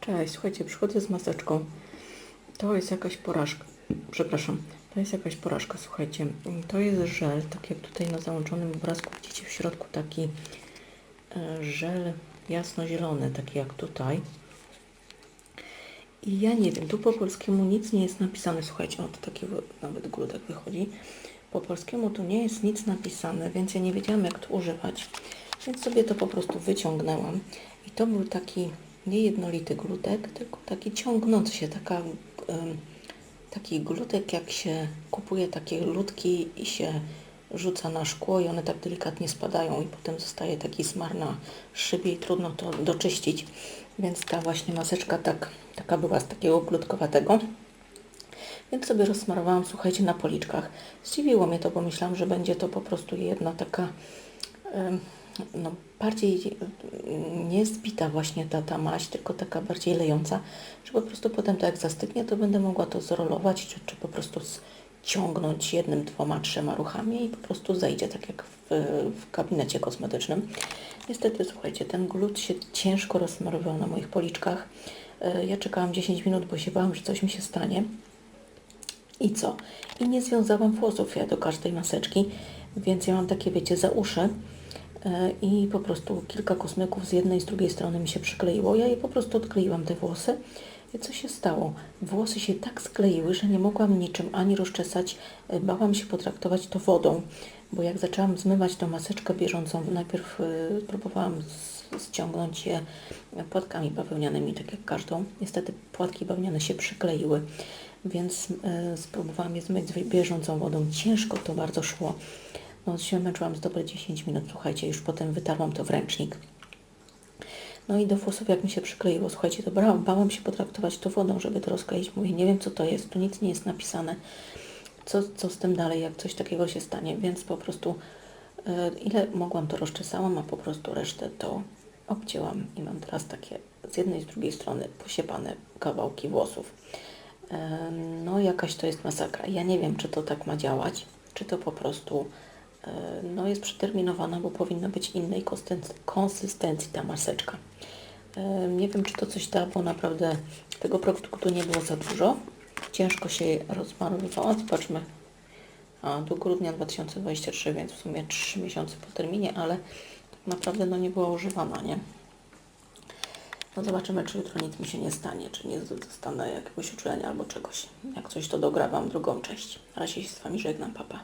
Cześć, słuchajcie, przychodzę z maseczką. To jest jakaś porażka. Przepraszam, to jest jakaś porażka, słuchajcie. To jest żel, tak jak tutaj na załączonym obrazku widzicie w środku taki e, żel jasnozielony, taki jak tutaj. I ja nie wiem, tu po polskiemu nic nie jest napisane, słuchajcie, o to taki nawet grudek wychodzi. Po polskiemu tu nie jest nic napisane, więc ja nie wiedziałam jak to używać. Więc sobie to po prostu wyciągnęłam. I to był taki niejednolity glutek, tylko taki ciągnący się, taka, taki glutek jak się kupuje takie ludki i się rzuca na szkło i one tak delikatnie spadają i potem zostaje taki smar na szybie i trudno to doczyścić. Więc ta właśnie maseczka tak, taka była z takiego glutkowatego. Więc sobie rozsmarowałam, słuchajcie, na policzkach. Zdziwiło mnie to, bo myślałam, że będzie to po prostu jedna taka no, bardziej em, nie zbita właśnie ta, ta maść, tylko taka bardziej lejąca, że po prostu potem to jak zastygnie, to będę mogła to zrolować, czy, czy po prostu ciągnąć jednym, dwoma, trzema ruchami i po prostu zejdzie, tak jak w, w gabinecie kosmetycznym. Niestety, słuchajcie, ten glut się ciężko rozsmarował na moich policzkach. E, Ja czekałam 10 minut, bo się bałam, że coś mi się stanie. I co? I nie związałam włosów ja do każdej maseczki, więc ja mam takie, wiecie, za uszy i po prostu kilka kosmeków z jednej i z drugiej strony mi się przykleiło. Ja je po prostu odkleiłam te włosy. I co się stało? Włosy się tak skleiły, że nie mogłam niczym ani rozczesać. E, Bałam się potraktować to wodą, bo jak zaczęłam zmywać tą maseczkę bieżącą, najpierw e, próbowałam ściągnąć je płatkami bawełnianymi, tak jak każdą. Niestety płatki bawełniane się przykleiły, więc e, spróbowałam je zmyć bieżącą wodą. Ciężko to bardzo szło. No, się męczyłam z dobre 10 minut, słuchajcie, już potem wytarłam to w ręcznik. No i do włosów jak mi się przykleiło, słuchajcie, to brałam, bałam się potraktować to wodą, żeby to rozkleić. Mówię, nie wiem co to jest, tu nic nie jest napisane. Co, co z tym dalej, jak coś takiego się stanie, więc po prostu e, ile mogłam to rozczesałam, a po prostu resztę to obcięłam i mam teraz takie z jednej i z drugiej strony posiepane kawałki włosów. E, No jakaś to jest masakra. Ja nie wiem, czy to tak ma działać, czy to po prostu no, jest przeterminowana, bo powinna być innej konsys- konsystencji ta maseczka. E, Nie wiem, czy to coś da, bo naprawdę tego produktu nie było za dużo. Ciężko się rozmarowywała. Zobaczmy. A, do grudnia 2023, więc w sumie 3 miesiące po terminie, ale tak naprawdę no, nie była używana, nie? No zobaczymy, czy jutro nic mi się nie stanie, czy nie dostanę jakiegoś uczulenia albo czegoś. Jak coś, to dograwam drugą część. Na razie się z Wami żegnam, papa.